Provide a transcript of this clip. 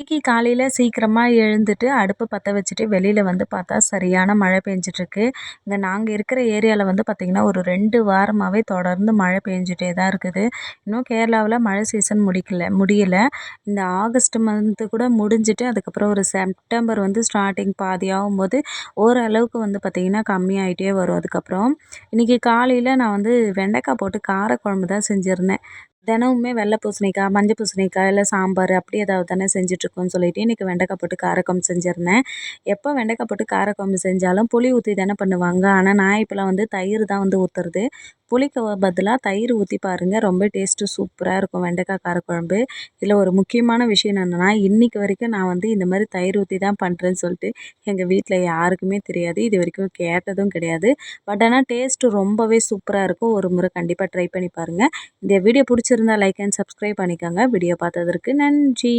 இன்னைக்கு காலையில் சீக்கிரமாக எழுந்துட்டு அடுப்பு பற்ற வச்சுட்டு வெளியில் வந்து பார்த்தா சரியான மழை பெஞ்சிட்ருக்கு. இங்கே நாங்கள் இருக்கிற ஏரியாவில் வந்து பார்த்திங்கன்னா ஒரு ரெண்டு வாரமாகவே தொடர்ந்து மழை பெஞ்சிட்டே தான் இருக்குது. இன்னும் கேரளாவில் மழை சீசன் முடிக்கல முடியலை. இந்த ஆகஸ்ட் மந்த்து கூட முடிஞ்சிட்டு அதுக்கப்புறம் ஒரு செப்டம்பர் வந்து ஸ்டார்டிங் பாதி ஆகும்போது ஓரளவுக்கு வந்து பார்த்திங்கன்னா கம்மியாயிட்டே வரும். அதுக்கப்புறம் இன்றைக்கி காலையில் நான் வந்து வெண்டைக்காய் போட்டு காரக்குழம்பு தான் செஞ்சுருந்தேன். தினமுமே வெள்ளை பூசணிக்காய் மஞ்சள் பூசணிக்காய் இல்லை சாம்பார் அப்படி ஏதாவது தானே செஞ்சிட்ருக்கோம்னு சொல்லிட்டு இன்றைக்கி வெண்டைக்காய் போட்டு காரக்குழம்பு செஞ்சுருந்தேன். எப்போ வெண்டைக்காய் போட்டு காரக்குழம்பு செஞ்சாலும் புளி ஊற்றி தானே பண்ணுவாங்க. ஆனால் நான் இப்போலாம் வந்து தயிர் தான் வந்து ஊற்றுறது புளிக்கு பதிலாக தயிர் ஊற்றி பாருங்கள் ரொம்ப டேஸ்ட்டு சூப்பராக இருக்கும் வெண்டைக்காய் காரக்குழம்பு. இதில் ஒரு முக்கியமான விஷயம் என்னென்னா இன்றைக்கி வரைக்கும் நான் வந்து இந்த மாதிரி தயிர் ஊற்றி தான் பண்ணுறேன்னு சொல்லிட்டு எங்கள் வீட்டில் யாருக்குமே தெரியாது. இது வரைக்கும் கேட்டதும் கிடையாது. பட் ஆனால் டேஸ்ட்டு ரொம்பவே சூப்பராக இருக்கும். ஒரு முறை கண்டிப்பாக ட்ரை பண்ணி பாருங்கள் இந்த வீடியோ பிடிச்சிருந்தா லைக் அண்ட் சப்ஸ்கிரைப் பண்ணிக்கோங்க. வீடியோ பார்த்ததற்கு நன்றி.